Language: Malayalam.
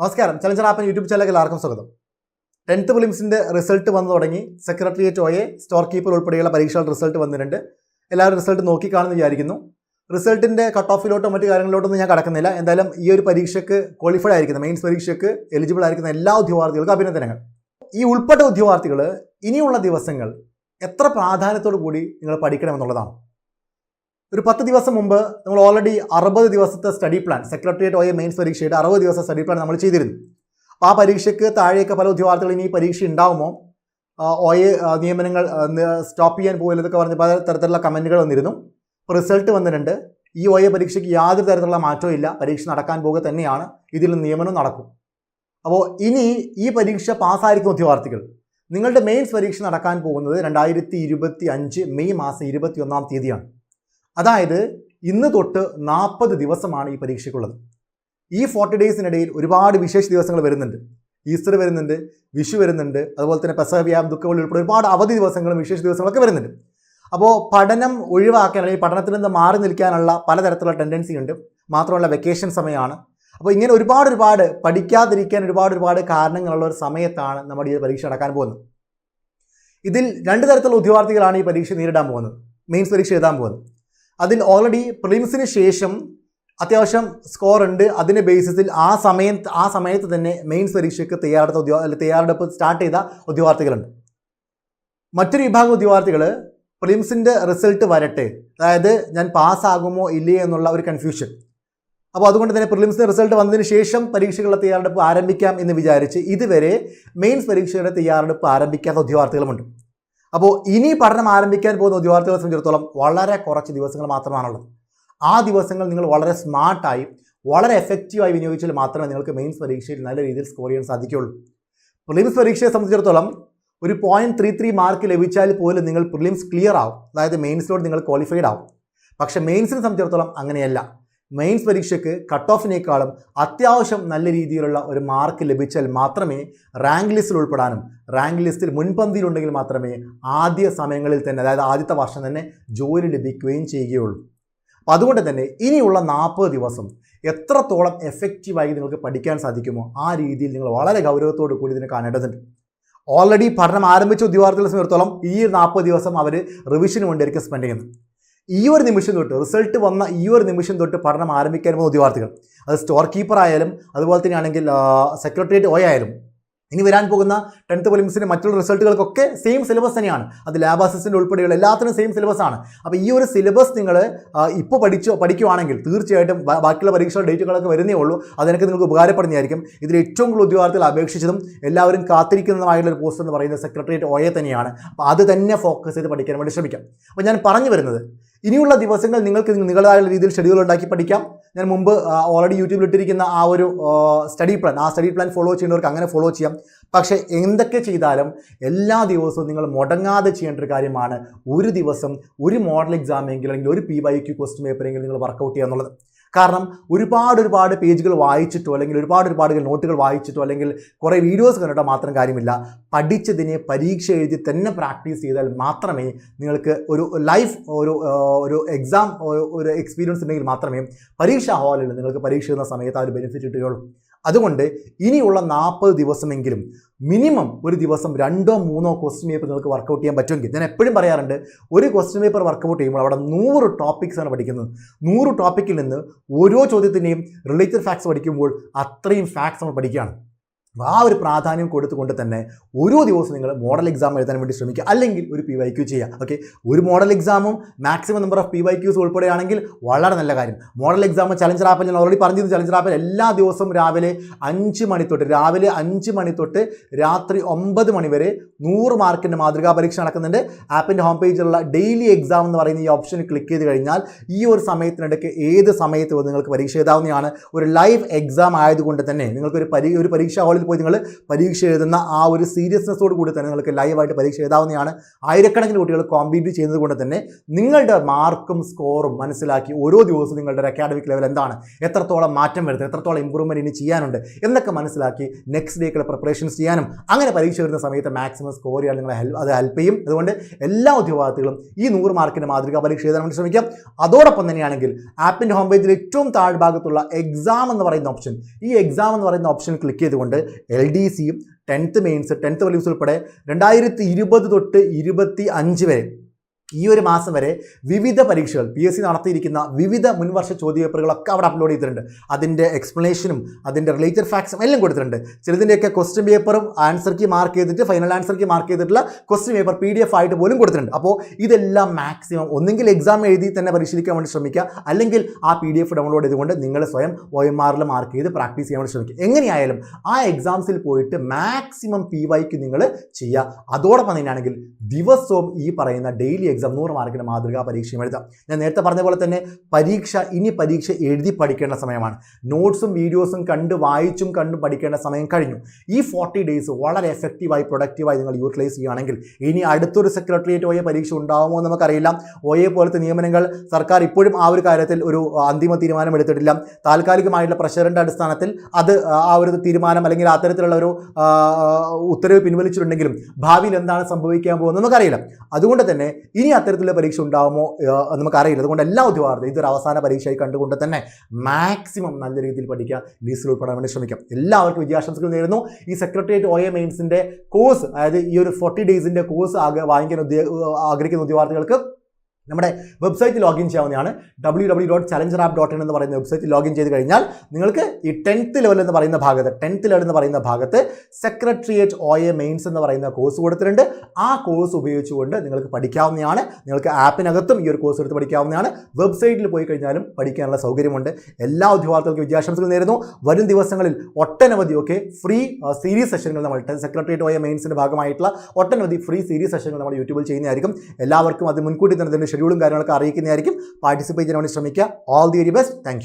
നമസ്കാരം. ചലഞ്ചർ ആപ്പൻ യൂട്യൂബ് ചാനലിലേക്ക് എല്ലാവർക്കും സ്വാഗതം. ടെൻത്ത് ഫിലിംസിന്റെ റിസൾട്ട് വന്നു തുടങ്ങി. സെക്രട്ടേറിയറ്റ് ഒയെ സ്റ്റോർ കീപ്പർ ഉൾപ്പെടെയുള്ള പരീക്ഷകളുടെ റിസൾട്ട് വന്നിട്ടുണ്ട്. എല്ലാവരും റിസൾട്ട് നോക്കിക്കാണെന്ന് വിചാരിക്കുന്നു. റിസൾട്ടിന്റെ കട്ട് ഓഫിലോട്ടോ മറ്റു കാര്യങ്ങളിലോട്ടൊന്നും ഞാൻ കടക്കുന്നില്ല. എന്തായാലും ഈ ഒരു പരീക്ഷയ്ക്ക് ക്വാളിഫൈഡ് ആയിരിക്കുന്ന മെയിൻസ് പരീക്ഷയ്ക്ക് എലിജിബിൾ ആയിരിക്കുന്ന എല്ലാ ഉദ്യോഗാർത്ഥികൾക്കും അഭിനന്ദനങ്ങൾ. ഈ ഉൾപ്പെട്ട ഉദ്യോഗാർത്ഥികൾ ഇനിയുള്ള ദിവസങ്ങൾ എത്ര പ്രാധാന്യത്തോടു കൂടി നിങ്ങൾ പഠിക്കണമെന്നുള്ളതാണ് ഒരു പത്ത് ദിവസം മുമ്പ് നമ്മൾ ഓൾറെഡി അറുപത് ദിവസത്തെ study plan secretariat O A mains പരീക്ഷയുടെ അറുപത് ദിവസത്തെ സ്റ്റഡി പ്ലാൻ നമ്മൾ ചെയ്തിരുന്നു. ആ പരീക്ഷയ്ക്ക് താഴെയൊക്കെ പല ഉദ്യോഗാർത്ഥികൾ ഇനി പരീക്ഷ ഉണ്ടാവുമോ ഓയ നിയമനങ്ങൾ സ്റ്റോപ്പ് ചെയ്യാൻ പോയില്ലെന്നൊക്കെ പറഞ്ഞ് പല തരത്തിലുള്ള കമന്റുകൾ വന്നിരുന്നു. റിസൾട്ട് വന്നിട്ടുണ്ട്. ഈ ഒയ പരീക്ഷയ്ക്ക് യാതൊരു തരത്തിലുള്ള മാറ്റവും ഇല്ല. പരീക്ഷ നടക്കാൻ പോകുക തന്നെയാണ്. ഇതിൽ നിയമനം നടക്കും. അപ്പോൾ ഇനി ഈ പരീക്ഷ പാസ്സായിരിക്കും ഉദ്യോഗാർത്ഥികൾ നിങ്ങളുടെ മെയിൻസ് പരീക്ഷ നടക്കാൻ പോകുന്നത് രണ്ടായിരത്തി ഇരുപത്തി അഞ്ച് മെയ് മാസം ഇരുപത്തി ഒന്നാം തീയതിയാണ്. അതായത് ഇന്ന് തൊട്ട് നാൽപ്പത് ദിവസമാണ് ഈ പരീക്ഷയ്ക്കുള്ളത്. ഈ ഫോർട്ടി ഡേയ്സിനിടയിൽ ഒരുപാട് വിശേഷ ദിവസങ്ങൾ വരുന്നുണ്ട്. ഈസ്റ്റർ വരുന്നുണ്ട് വിഷു വരുന്നുണ്ട് അതുപോലെ തന്നെ പെസവ്യാം ദുഃഖവള്ളി ഉൾപ്പെടെ ഒരുപാട് അവധി ദിവസങ്ങളും വിശേഷ ദിവസങ്ങളൊക്കെ വരുന്നുണ്ട്. അപ്പോൾ പഠനം ഒഴിവാക്കാൻ അല്ലെങ്കിൽ പഠനത്തിൽ നിന്ന് മാറി നിൽക്കാനുള്ള പലതരത്തിലുള്ള ടെൻഡൻസി ഉണ്ട്. മാത്രമല്ല വെക്കേഷൻ സമയമാണ്. അപ്പോൾ ഇങ്ങനെ ഒരുപാട് ഒരുപാട് പഠിക്കാതിരിക്കാൻ ഒരുപാട് ഒരുപാട് കാരണങ്ങളുള്ള ഒരു സമയത്താണ് നമ്മുടെ ഈ പരീക്ഷ നടക്കാൻ പോകുന്നത്. ഇതിൽ രണ്ട് തരത്തിലുള്ള ഉദ്യോഗാർത്ഥികളാണ് ഈ പരീക്ഷ നേരിടാൻ പോകുന്നത്. മെയിൻസ് പരീക്ഷ എഴുതാൻ പോകുന്നത്. അതിൽ ഓൾറെഡി പ്രിലിംസിന് ശേഷം അത്യാവശ്യം സ്കോർ ഉണ്ട്. അതിന്റെ ബേസിസിൽ ആ സമയം ആ സമയത്ത് തന്നെ മെയിൻസ് പരീക്ഷയ്ക്ക് തയ്യാറെടുത്ത ഉദ്യോഗ തയ്യാറെടുപ്പ് സ്റ്റാർട്ട് ചെയ്ത ഉദ്യോഗാർത്ഥികളുണ്ട്. മറ്റൊരു വിഭാഗം ഉദ്യോഗാർത്ഥികൾ പ്രിലിംസിന്റെ റിസൾട്ട് വരട്ടെ. അതായത് ഞാൻ പാസ്സാകുമോ ഇല്ലേ എന്നുള്ള ഒരു കൺഫ്യൂഷൻ അപ്പോൾ അതുകൊണ്ട് തന്നെ പ്രിലിംസിന്റെ റിസൾട്ട് വന്നതിന് ശേഷം പരീക്ഷകളുടെ തയ്യാറെടുപ്പ് ആരംഭിക്കാം എന്ന് വിചാരിച്ച് ഇതുവരെ മെയിൻസ് പരീക്ഷയുടെ തയ്യാറെടുപ്പ് ആരംഭിക്കാത്ത ഉദ്യോഗാർത്ഥികളുമുണ്ട്. അപ്പോൾ ഇനി പഠനം ആരംഭിക്കാൻ പോകുന്ന ഉദ്യോഗാർത്ഥികളെ സംബന്ധിച്ചിടത്തോളം വളരെ കുറച്ച് ദിവസങ്ങൾ മാത്രമാണുള്ളത്. ആ ദിവസങ്ങൾ നിങ്ങൾ വളരെ സ്മാർട്ടായി വളരെ എഫക്റ്റീവായി വിനിയോഗിച്ചാൽ മാത്രമേ നിങ്ങൾക്ക് മെയിൻസ് പരീക്ഷയിൽ നല്ല രീതിയിൽ സ്കോർ ചെയ്യാൻ സാധിക്കുകയുള്ളൂ. പ്രിലിംസ് പരീക്ഷയെ സംബന്ധിച്ചിടത്തോളം ഒരു പോയിന്റ് ത്രീ ത്രീ മാർക്ക് ലഭിച്ചാൽ പോലും നിങ്ങൾ പ്രിലിംസ് ക്ലിയർ ആവും. അതായത് മെയിൻസിലോട് നിങ്ങൾ ക്വാളിഫൈഡ് ആവും. പക്ഷേ മെയിൻസിനെ സംബന്ധിച്ചിടത്തോളം അങ്ങനെയല്ല. മെയിൻസ് പരീക്ഷയ്ക്ക് കട്ട് ഓഫിനേക്കാളും അത്യാവശ്യം നല്ല രീതിയിലുള്ള ഒരു മാർക്ക് ലഭിച്ചാൽ മാത്രമേ റാങ്ക് ലിസ്റ്റിൽ ഉൾപ്പെടാനും റാങ്ക് ലിസ്റ്റിൽ മുൻപന്തിയിലുണ്ടെങ്കിൽ മാത്രമേ ആദ്യ സമയങ്ങളിൽ തന്നെ അതായത് ആദ്യത്തെ വർഷം തന്നെ ജോലി ലഭിക്കുകയും ചെയ്യുകയുള്ളൂ. അപ്പോൾ അതുകൊണ്ട് തന്നെ ഇനിയുള്ള നാൽപ്പത് ദിവസം എത്രത്തോളം എഫക്റ്റീവായി നിങ്ങൾക്ക് പഠിക്കാൻ സാധിക്കുമോ ആ രീതിയിൽ നിങ്ങൾ വളരെ ഗൗരവത്തോടു കൂടി ഇതിനെ കാണേണ്ടതുണ്ട്. ഓൾറെഡി പഠനം ആരംഭിച്ച ഉദ്യോഗാർത്ഥികളെ സംബന്ധിച്ചിടത്തോളം ഈ നാൽപ്പത് ദിവസം അവർ റിവിഷന് വേണ്ടിയായിരിക്കും സ്പെൻഡ് ചെയ്യുന്നത്. ഈ ഒരു നിമിഷം തൊട്ട് റിസൾട്ട് വന്ന ഈ ഒരു നിമിഷം തൊട്ട് പഠനം ആരംഭിക്കാൻ പോകുന്ന ഉദ്യോഗാർത്ഥികൾ അത് സ്റ്റോർ കീപ്പർ ആയാലും അതുപോലെ തന്നെയാണെങ്കിൽ സെക്രട്ടേറിയറ്റ് ഓയ ആയാലും ഇനി വരാൻ പോകുന്ന ടെൻത്ത് പൊലിംസിന്റെ മറ്റുള്ള റിസൾട്ടുകൾക്കൊക്കെ സെയിം സിലബസ് തന്നെയാണ്. അത് ലാബ് അസിസ്റ്റന്റ് ഉൾപ്പെടെയുള്ള എല്ലാത്തിനും സെയിം സിലബസ് ആണ്. അപ്പോൾ ഈ ഒരു സിലബസ് നിങ്ങൾ ഇപ്പോൾ പഠിച്ചോ പഠിക്കുവാണെങ്കിൽ തീർച്ചയായിട്ടും ബാക്കിയുള്ള പരീക്ഷകൾ ഡേറ്റുകളൊക്കെ വരുന്നേ ഉള്ളൂ. അതിനൊക്കെ നിങ്ങൾക്ക് ഉപകാരപ്പെടുന്നതായിരിക്കും. ഇതിൽ ഏറ്റവും കൂടുതൽ ഉദ്യോഗാർത്ഥികൾ അപേക്ഷിച്ചതും എല്ലാവരും കാത്തിരിക്കുന്നതുമായിട്ടുള്ള ഒരു പോസ്റ്റ് എന്ന് പറയുന്നത് സെക്രട്ടേറിയറ്റ് ഓയെ തന്നെയാണ്. അപ്പോൾ അത് തന്നെ ഫോക്കസ് ചെയ്ത് പഠിക്കാൻ വേണ്ടി ശ്രമിക്കാം. അപ്പോൾ ഞാൻ പറഞ്ഞു വരുന്നത് ഇനിയുള്ള ദിവസങ്ങൾ നിങ്ങൾക്ക് നിങ്ങളുടേതായ രീതിയിൽ ഷെഡ്യൂൾ ഉണ്ടാക്കി പഠിക്കാം. ഞാൻ മുമ്പ് ഓൾറെഡി യൂട്യൂബിൽ ഇട്ടിരിക്കുന്ന ആ ഒരു സ്റ്റഡി പ്ലാൻ ആ സ്റ്റഡി പ്ലാൻ ഫോളോ ചെയ്യുന്നവർക്ക് അങ്ങനെ ഫോളോ ചെയ്യാം. പക്ഷേ എന്തൊക്കെ ചെയ്താലും എല്ലാ ദിവസവും നിങ്ങൾ മുടങ്ങാതെ ചെയ്യേണ്ട ഒരു കാര്യമാണ് ഒരു ദിവസം ഒരു മോഡൽ എക്സാമെങ്കിലും അല്ലെങ്കിൽ ഒരു പി വൈ ക്യു ക്വസ്റ്റ്യൻ പേപ്പറെങ്കിലും നിങ്ങൾ വർക്കൗട്ട് ചെയ്യുക എന്നുള്ളത്. കാരണം ഒരുപാട് ഒരുപാട് പേജുകൾ വായിച്ചിട്ടോ അല്ലെങ്കിൽ ഒരുപാട് ഒരുപാട് നോട്ടുകൾ വായിച്ചിട്ടോ അല്ലെങ്കിൽ കുറേ വീഡിയോസ് കണ്ടിട്ടോ മാത്രം കാര്യമില്ല. പഠിച്ചതിനെ പരീക്ഷ എഴുതി തന്നെ പ്രാക്ടീസ് ചെയ്താൽ മാത്രമേ നിങ്ങൾക്ക് ഒരു ലൈഫ് ഒരു ഒരു എക്സാം ഒരു എക്സ്പീരിയൻസ് ഉണ്ടെങ്കിൽ മാത്രമേ പരീക്ഷാ ഹാളിൽ നിങ്ങൾക്ക് പരീക്ഷ എഴുതുന്ന സമയത്ത് ആ ഒരു ബെനിഫിറ്റ് കിട്ടുകയുള്ളൂ. അതുകൊണ്ട് ഇനിയുള്ള നാൽപ്പത് ദിവസമെങ്കിലും മിനിമം ഒരു ദിവസം രണ്ടോ മൂന്നോ ക്വസ്റ്റ്യൻ പേപ്പർ നിങ്ങൾക്ക് വർക്കൗട്ട് ചെയ്യാൻ പറ്റുമെങ്കിൽ ഞാൻ എപ്പോഴും പറയാറുണ്ട് ഒരു ക്വസ്റ്റ്യൻ പേപ്പർ വർക്കൗട്ട് ചെയ്യുമ്പോൾ അവിടെ നൂറ് ടോപ്പിക്സ് ആണ് പഠിക്കുന്നത്. നൂറ് ടോപ്പിക്കിൽ നിന്ന് ഓരോ ചോദ്യത്തിന്റെയും റിലേറ്റഡ് ഫാക്ട്സ് പഠിക്കുമ്പോൾ അത്രയും ഫാക്ട്സ് നമ്മൾ പഠിക്കുകയാണ്. ആ ഒരു പ്രാധാന്യം കൊടുത്തുകൊണ്ട് തന്നെ ഓരോ ദിവസവും നിങ്ങൾ മോഡൽ എക്സാം എഴുതാൻ വേണ്ടി ശ്രമിക്കുക. അല്ലെങ്കിൽ ഒരു പി വൈ ക്യൂ ചെയ്യുക. ഓക്കെ ഒരു മോഡൽ എക്സാമും maximum number of P Y Qs ഉൾപ്പെടെയാണെങ്കിൽ വളരെ നല്ല കാര്യം. മോഡൽ എക്സാം ചലഞ്ചർ ആപ്പിൽ ഞാൻ ഓൾറെഡി പറഞ്ഞിരുന്നു. ചലഞ്ചർ ആപ്പിൽ എല്ലാ ദിവസവും രാവിലെ അഞ്ച് മണി തൊട്ട് രാവിലെ അഞ്ച് മണി തൊട്ട് രാത്രി ഒമ്പത് മണി വരെ നൂറ് മാർക്കിന്റെ മാതൃകാ പരീക്ഷ നടക്കുന്നുണ്ട്. ആപ്പിന്റെ ഹോം പേജിലുള്ള ഡെയിലി എക്സാം എന്ന് പറയുന്ന ഈ ഓപ്ഷൻ ക്ലിക്ക് ചെയ്ത് കഴിഞ്ഞാൽ ഈ ഒരു സമയത്തിനിടയ്ക്ക് ഏത് സമയത്ത് നിങ്ങൾക്ക് പരീക്ഷ എഴുതാവുന്നതാണ്. ഒരു ലൈവ് എക്സാം ആയതുകൊണ്ട് തന്നെ നിങ്ങൾക്കൊരു പരീ ഒരു പരീക്ഷാ ഹാളിൽ പോയി നിങ്ങൾ പരീക്ഷ എഴുതുന്ന ആ ഒരു സീരിയസ്നെസ്സോട് കൂടി തന്നെ നിങ്ങൾക്ക് ലൈവായിട്ട് പരീക്ഷ എഴുതാവുന്നതാണ്. ആയിരക്കണക്കിന് കുട്ടികൾ കോമ്പീറ്റ് ചെയ്യുന്നത് കൊണ്ട് തന്നെ നിങ്ങളുടെ മാർക്കും സ്കോറും മനസ്സിലാക്കി ഓരോ ദിവസവും നിങ്ങളുടെ ഒരു അക്കാഡമിക് ലെവൽ എന്താണ്? എത്രത്തോളം മാറ്റം വരുന്നത് എത്രത്തോളം ഇമ്പ്രൂവ്മെന്റ് ഇനി ചെയ്യാനുണ്ട്? എന്നൊക്കെ മനസ്സിലാക്കി നെക്സ്റ്റ് ഡേക്കുള്ള പ്രിപ്പറേഷൻസ് ചെയ്യാനും അങ്ങനെ പരീക്ഷ വരുന്ന സമയത്ത് മാക്സിമം സ്കോർ ചെയ്യാൻ നിങ്ങളെ ഹെൽപ്പ് അത് ഹെൽപ്പ് ചെയ്യും. അതുകൊണ്ട് എല്ലാ ഉദ്യോഗാർത്ഥികളും ഈ നൂറ് മാർക്കിന്റെ മാതൃകാ പരീക്ഷ എഴുതാൻ വേണ്ടി ശ്രമിക്കാം. അതോടൊപ്പം തന്നെയാണെങ്കിൽ ആപ്പിന്റെ ഹോം പേജിൽ ഏറ്റവും താഴ്ഭാഗത്തുള്ള എക്സാം എന്ന് പറയുന്ന ഓപ്ഷൻ ഈ എക്സാം എന്ന് പറയുന്ന ഓപ്ഷൻ ക്ലിക്ക് ചെയ്തുകൊണ്ട് എൽ ഡി സിയും ടെൻത്ത് മെയിൻസ് ടെൻത്ത് വലിയൂസ് ഉൾപ്പെടെ രണ്ടായിരത്തി ഇരുപത് തൊട്ട് ഇരുപത്തി അഞ്ച് വരെ ഈ ഒരു മാസം വരെ വിവിധ പരീക്ഷകൾ പി എസ് സി നടത്തിയിരിക്കുന്ന വിവിധ മുൻവർഷ ചോദ്യപേപ്പറുകളൊക്കെ അവിടെ അപ്ലോഡ് ചെയ്തിട്ടുണ്ട്. അതിന്റെ എക്സ്പ്ലനേഷനും അതിന്റെ റിലേറ്റഡ് ഫാക്ട്സും എല്ലാം കൊടുത്തിട്ടുണ്ട്. ചിലതിന്റെയൊക്കെ ക്വസ്റ്റ്യൻ പേപ്പറും ആൻസർ കീ മാർക്ക് ചെയ്തിട്ട് ഫൈനൽ ആൻസർ കീ മാർക്ക് ചെയ്തിട്ടുള്ള question paper P D F ആയിട്ട് പോലും കൊടുത്തിട്ടുണ്ട്. അപ്പോൾ ഇതെല്ലാം മാക്സിമം ഒന്നെങ്കിൽ എക്സാം എഴുതി തന്നെ പരിശീലിക്കാൻ വേണ്ടി ശ്രമിക്കുക. അല്ലെങ്കിൽ ആ പി ഡി എഫ് ഡൗൺലോഡ് ചെയ്തുകൊണ്ട് നിങ്ങൾ സ്വയം ഒ എം ആറിൽ മാർക്ക് ചെയ്ത് പ്രാക്ടീസ് ചെയ്യാൻ വേണ്ടി ശ്രമിക്കുക. എങ്ങനെയായാലും ആ എക്സാംസിൽ പോയിട്ട് മാക്സിമം പി വൈക്ക് നിങ്ങൾ ചെയ്യുക. അതോടൊപ്പം തന്നെയാണെങ്കിൽ ദിവസവും ഈ പറയുന്ന ഡെയിലി എക്സാം നൂറ് മാർക്കിന്റെ മാതൃകാ പരീക്ഷയും എഴുതാം. ഞാൻ നേരത്തെ പറഞ്ഞ പോലെ തന്നെ പരീക്ഷ ഇനി പരീക്ഷ എഴുതി പഠിക്കേണ്ട സമയമാണ്. നോട്ട്സും വീഡിയോസും കണ്ട് വായിച്ചും കണ്ടും പഠിക്കേണ്ട സമയം കഴിഞ്ഞു. ഈ ഫോർട്ടി ഡേയ്സ് വളരെ എഫക്റ്റീവായി പ്രൊഡക്റ്റീവായി നിങ്ങൾ യൂട്ടിലൈസ് ചെയ്യുകയാണെങ്കിൽ ഇനി അടുത്തൊരു സെക്രട്ടേറിയറ്റ് ഒയെ പരീക്ഷ ഉണ്ടാകുമോ എന്ന് നമുക്കറിയില്ല. ഒയെ പോലത്തെ നിയമനങ്ങൾ സർക്കാർ ഇപ്പോഴും ആ ഒരു കാര്യത്തിൽ ഒരു അന്തിമ തീരുമാനം എടുത്തിട്ടില്ല. താൽക്കാലികമായിട്ടുള്ള പ്രഷറിന്റെ അടിസ്ഥാനത്തിൽ അത് ആ ഒരു തീരുമാനം അല്ലെങ്കിൽ അത്തരത്തിലുള്ള ഒരു ഉത്തരവ് പിൻവലിച്ചിട്ടുണ്ടെങ്കിലും ഭാവിയിൽ എന്താണ് സംഭവിക്കാൻ പോകുന്നത് നമുക്കറിയില്ല. അതുകൊണ്ട് തന്നെ ഇനി അത്തരത്തിലുള്ള പരീക്ഷ ഉണ്ടാകുമോ നമുക്കറിയില്ല. അതുകൊണ്ട് എല്ലാ ഉദ്യോഗാർത്ഥിയും ഇതൊരു അവസാന പരീക്ഷയായി കണ്ടുകൊണ്ട് തന്നെ മാക്സിമം നല്ല രീതിയിൽ പഠിക്കുക. ലീസിൽ ഉൾപ്പെടാൻ വേണ്ടി ശ്രമിക്കാം. എല്ലാവർക്കും വിജയാശംസകൾ നേരുന്നു. ഈ സെക്രട്ടേറിയറ്റ് ഒ എ മെയിൻസിന്റെ കോഴ്സ് അതായത് ഈ ഒരു ഫോർട്ടി ഡേയ്സിന്റെ കോഴ്സ് ആകെ വാങ്ങിക്കാൻ ആഗ്രഹിക്കുന്ന ഉദ്യോഗാർത്ഥികൾക്ക് നമ്മുടെ വെബ്സൈറ്റ് ലോഗിൻ ചെയ്യാവുന്നതാണ് W W dot challenger app dot in എന്ന് പറയുന്ന വെബ്സൈറ്റ് ലോഗിൻ ചെയ്ത് കഴിഞ്ഞാൽ നിങ്ങൾക്ക് ഈ ടെൻത്ത് ലെവൽ എന്ന് പറയുന്ന ഭാഗത്ത് ടെൻത്ത് ലെവൽ എന്ന് പറയുന്ന ഭാഗത്ത് സെക്രട്ടേറിയറ്റ് ഒ എ മെയിൻസ് എന്ന് പറയുന്ന കോഴ്സ് കൊടുത്തിട്ടുണ്ട്. ആ കോഴ്സ് ഉപയോഗിച്ചുകൊണ്ട് നിങ്ങൾക്ക് പഠിക്കാവുന്നതാണ്. നിങ്ങൾക്ക് ആപ്പിനകത്തും ഈ ഒരു കോഴ്സ് എടുത്ത് പഠിക്കാവുന്നതാണ്. വെബ്സൈറ്റിൽ പോയി കഴിഞ്ഞാലും പഠിക്കാനുള്ള സൗകര്യമുണ്ട്. എല്ലാ ഉദ്യോഗാർത്ഥികൾക്കും വിദ്യാശംസകൾ നേരുന്നു. വരും ദിവസങ്ങളിൽ ഒട്ടനവധി ഒക്കെ ഫ്രീ സീരീസ് സെഷനുകൾ നമ്മൾ സെക്രട്ടേറിയറ്റ് ഒ എ മെയിൻസിന്റെ ഭാഗമായിട്ടുള്ള ഒട്ടനവധി ഫ്രീ സീരീസ് സെഷനുകൾ നമ്മൾ യൂട്യൂബിൽ ചെയ്യുന്നതായിരിക്കും. എല്ലാവർക്കും അത് മുൻകൂട്ടി തന്നെ ഷെഡ്യൂളും കാര്യങ്ങളൊക്കെ അറിയിക്കുന്നതായിരിക്കും. പാർട്ടിസിപ്പേറ്റ് ചെയ്യാൻ വേണ്ടി ശ്രമിക്കുക. All the very best thank